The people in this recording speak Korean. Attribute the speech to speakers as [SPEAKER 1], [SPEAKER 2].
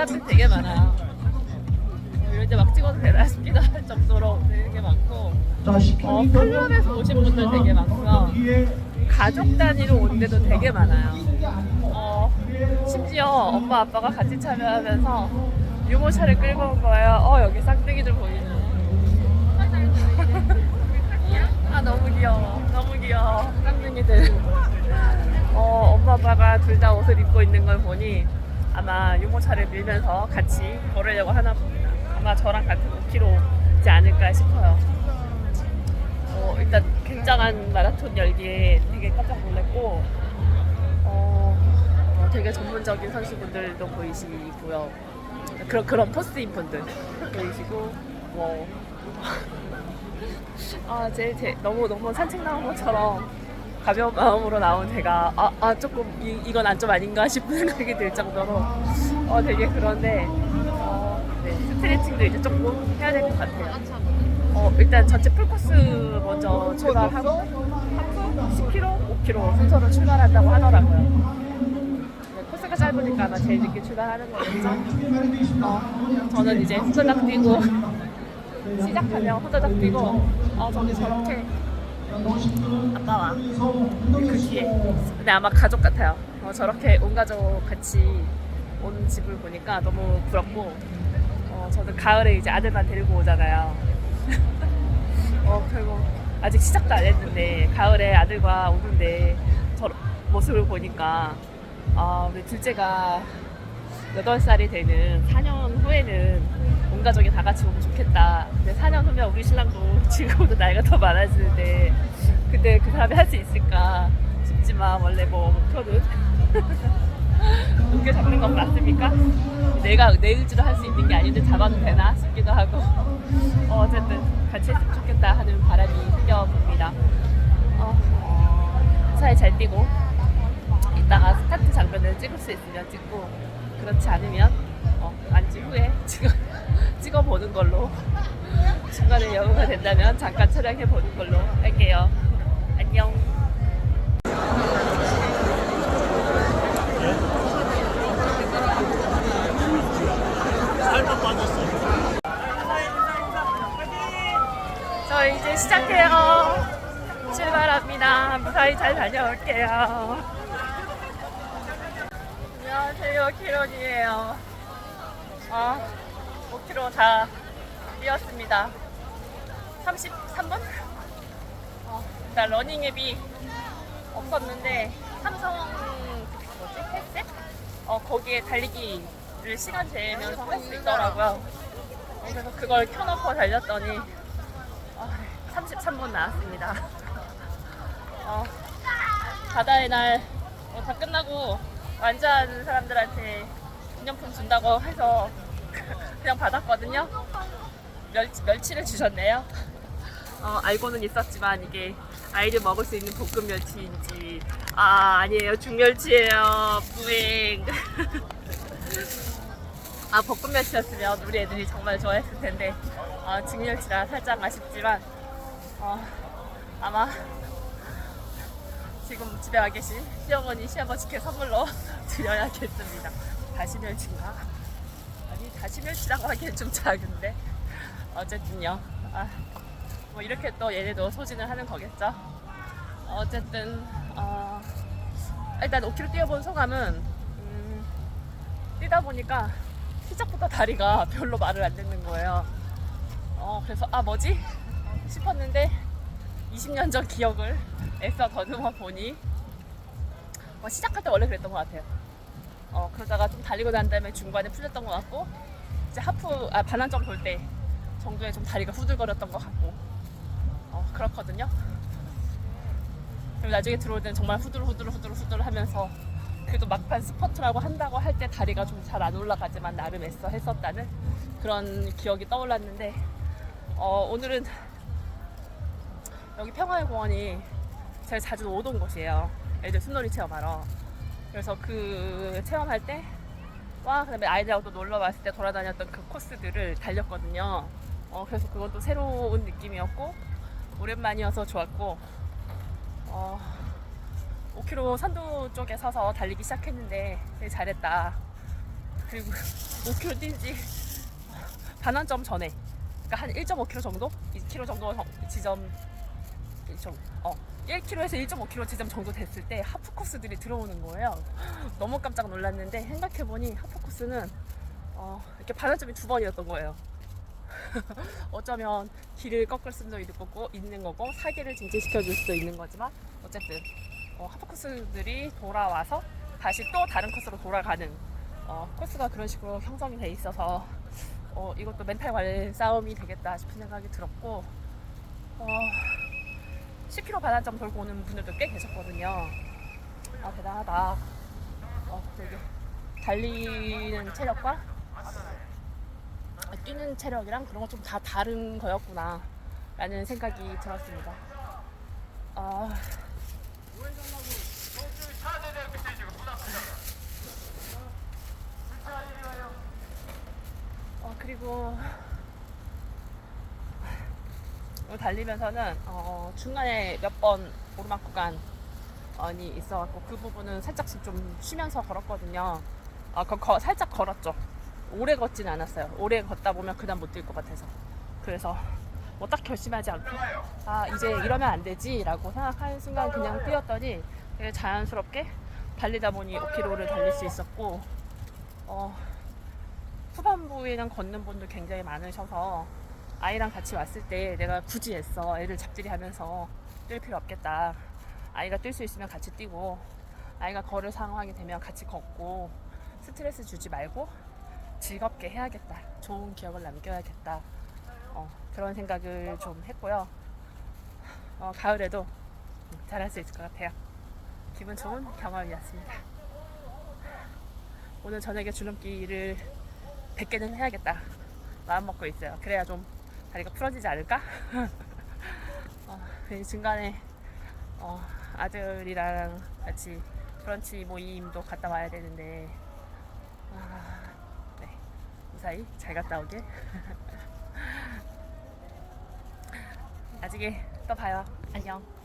[SPEAKER 1] 사람들 되게 많아요. 어, 이럴 때 막 찍어도 되나 싶기도 할 정도로 되게 많고
[SPEAKER 2] 자,
[SPEAKER 1] 어,
[SPEAKER 2] 10km
[SPEAKER 1] 클럽에서 오신 분들 되게 많고요. 가족 단위로 온 데도 되게 많아요. 어, 심지어 엄마 아빠가 같이 참여하면서 유모차를 끌고 온 거예요. 어 여기 쌍둥이들 보이는. 아 너무 귀여워. 너무 귀여워. 쌍둥이들. 어 엄마 아빠가 둘 다 옷을 입고 있는 걸 보니 아마 유모차를 밀면서 같이 걸으려고 하나 봅니다. 아마 저랑 같은 5km지 않을까 싶어요. 어, 일단 굉장한 마라톤 열기에 되게 깜짝 놀랐고 어, 어, 되게 전문적인 선수분들도 보이시고요. 그런 그런 포스인 분들 보이시고 뭐 아, 제, 제 너무 너무 산책 나온 것처럼 가벼운 마음으로 나온 제가 아, 아 조금 이, 이건 안 좀 아닌가 싶은 생각이 들 정도로 어 되게 그런데 어, 네, 스트레칭도 이제 조금 해야 될 것 같아요. 어, 일단 전체 풀코스 먼저 출발하고 하프 10km, 5km 순서로 출발한다고 하더라고요. 네, 코스가 짧으니까 아마 제일 늦게 출발하는 거겠죠. 어, 저는 이제 후다닥 뛰고 시작하면 후다닥 뛰고 어, 저기 저렇게 아빠와 그 뒤에 근데 아마 가족 같아요. 어, 저렇게 온 가족 같이 온 집을 보니까 너무 부럽고 어, 저는 가을에 이제 아들만 데리고 오잖아요. 어, 그리고 아직 시작도 안 했는데 가을에 아들과 오는데 저 모습을 보니까 아, 우리 둘째가 8살이 되는 4년 후에는 온 가족이 다 같이 오면 좋겠다. 근데 4년 후면 우리 신랑도 지금보다 나이가 더 많아지는데 그때 그 사람이 할 수 있을까 싶지만 원래 뭐 목표는 높게 잡는 건 맞습니까? 내가 내 의지로 할 수 있는 게 아닌데 잡아도 되나 싶기도 하고 어, 어쨌든 같이 했으면 좋겠다 하는 바람이 생겨봅니다. 어, 어, 사이 잘 뛰고 이따가 스타트 장면을 찍을 수 있으면 찍고 그렇지 않으면 어, 안지 후에 찍어, 찍어보는 걸로 중간에 여유가 된다면 잠깐 촬영해 보는 걸로 할게요. 안녕. 저 이제 시작해요. 출발합니다. 무사히 잘 다녀올게요. 안녕하세요. 키론이에요. 아, 5km 다 뛰었습니다. 33분? 어, 일단 러닝 앱이 없었는데 삼성 뭐지? 헬스? 어, 거기에 달리기를 시간 재면서 할 수 있더라고요. 어, 그래서 그걸 켜놓고 달렸더니 어, 33분 나왔습니다. 어, 바다의 날 어, 다 끝나고 완주한 사람들한테 기념품 준다고 해서 그냥 받았거든요. 멸치, 멸치를 주셨네요. 어, 알고는 있었지만 이게 아이를 먹을 수 있는 볶음 멸치인지. 아 아니에요. 중멸치예요. 뿌잉 아 볶음 멸치였으면 우리 애들이 정말 좋아했을 텐데. 어, 직멸치라 살짝 아쉽지만 어, 아마 지금 집에 와 계신 시어머니 시아버지께 선물로 드려야겠습니다. 다시 멸치인가? 아니 다시 멸치라고 하기엔 좀 작은데. 어쨌든요. 아, 뭐 이렇게 또 얘네도 소진을 하는 거겠죠? 어쨌든 어, 일단 5km 뛰어본 소감은 음, 뛰다 보니까 시작부터 다리가 별로 말을 안 듣는 거예요. 어, 그래서 아 뭐지? 싶었는데 20년 전 기억을 애써 더듬어 보니 어, 시작할 때 원래 그랬던 것 같아요. 어, 그러다가 좀 달리고 난 다음에 중간에 풀렸던 것 같고 이제 하프 아 반환점 돌 때 정도에 좀 다리가 후들거렸던 것 같고 어, 그렇거든요. 그리고 나중에 들어올 때는 정말 후들후들 후들 후들 하면서 그래도 막판 스퍼트라고 한다고 할 때 다리가 좀 잘 안 올라가지만 나름 애써 했었다는 그런 기억이 떠올랐는데 어, 오늘은 여기 평화의 공원이 제가 자주 오던 곳이에요. 애들 순놀이 체험하러. 그래서 그 체험할 때 와, 그 다음에 아이들하고 또 놀러 왔을 때 돌아다녔던 그 코스들을 달렸거든요. 어, 그래서 또 새로운 느낌이었고 오랜만이어서 좋았고 어, 5km 선두 쪽에 서서 달리기 시작했는데 되게 잘했다. 그리고 5km 뛴지 반환점 전에 그러니까 한 1.5km 정도? 2km 정도 정- 지점 1.5, 어 1km에서 1.5km 지점 정도 됐을 때 하프 코스들이 들어오는 거예요. 너무 깜짝 놀랐는데 생각해보니 하프 코스는 어, 이렇게 반환점이 두 번이었던 거예요. 어쩌면 길을 꺾을 수도 있는 거고, 있는 거고 사기를 징징시켜 줄 수도 있는 거지만 어쨌든 어, 하프 코스들이 돌아와서 다시 또 다른 코스로 돌아가는 어, 코스가 그런 식으로 형성이 돼 있어서 어, 이것도 멘탈 관리 싸움이 되겠다 싶은 생각이 들었고 어, 10km 반환점 돌고 오는 분들도 꽤 계셨거든요. 아 대단하다. 어, 되게 달리는 체력과 뛰는 체력이랑 그런 거 좀 다 다른 거였구나 라는 생각이 들었습니다. 아, 어, 그리고 달리면서는 어, 중간에 몇 번 오르막 구간이 있어갖고 그 부분은 살짝씩 좀 쉬면서 걸었거든요. 아, 거, 거- 살짝 걸었죠. 오래 걷진 않았어요. 오래 걷다 보면 그다음 못 뛸 것 같아서. 그래서 뭐 딱 결심하지 않고 아 이제 이러면 안 되지라고 생각하는 순간 그냥 뛰었더니 자연스럽게 달리다 보니 5km를 달릴 수 있었고 어, 후반부에는 걷는 분들 굉장히 많으셔서 아이랑 같이 왔을 때 내가 굳이 애써 애를 잡들이 하면서 뛸 필요 없겠다. 아이가 뛸 수 있으면 같이 뛰고 아이가 걸을 상황이 되면 같이 걷고 스트레스 주지 말고 즐겁게 해야겠다. 좋은 기억을 남겨야겠다. 어, 그런 생각을 좀 했고요. 어, 가을에도 잘할 수 있을 것 같아요. 기분 좋은 경험이었습니다. 오늘 저녁에 줄넘기를 100개는 해야겠다. 마음 먹고 있어요. 그래야 좀 다리가 풀어지지 않을까? 어, 그 중간에 어, 아들이랑 같이 브런치 모임도 갔다 와야 되는데 아, 네. 무사히 잘 갔다 오길 나중에 또 봐요. 안녕.